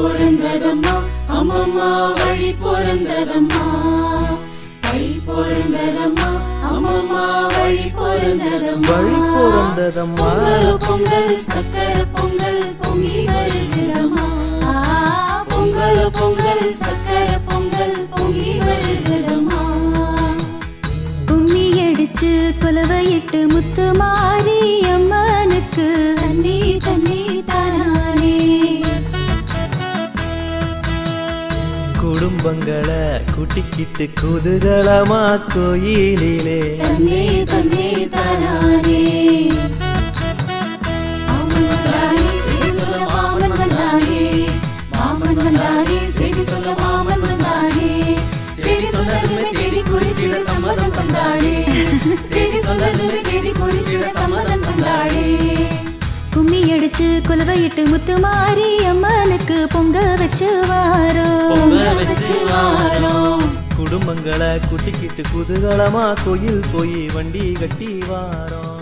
பிறந்ததம்மா அம்மம்மா வழி பிறந்ததம்மா தை பிறந்ததம்மா அம்மம்மா வழி பிறந்ததம்மா வழி பிறந்ததம்மா. பொங்கல் சக்கர பொங்கல் பொங்கி வருகிறதம்மா ஆ, பொங்கல் பொங்கல் சக்கர பொங்கல் பொங்கி வருகிறதம்மா கும்மி அடிச்சு குலவையிட்டு முத்து மாறி குடும்பங்களை குட்டிக்கிட்டு சொல்லதுமே தேதி குறிச்சிட சம்மதம் வந்தானே. கும்மி அடிச்சு குலவையிட்டு முத்து மாறி அம்மனுக்கு குடும்பங்களை குட்டிக்கிட்டு குதூகலமா கோயில் போய் வண்டி கட்டி வாரோம்.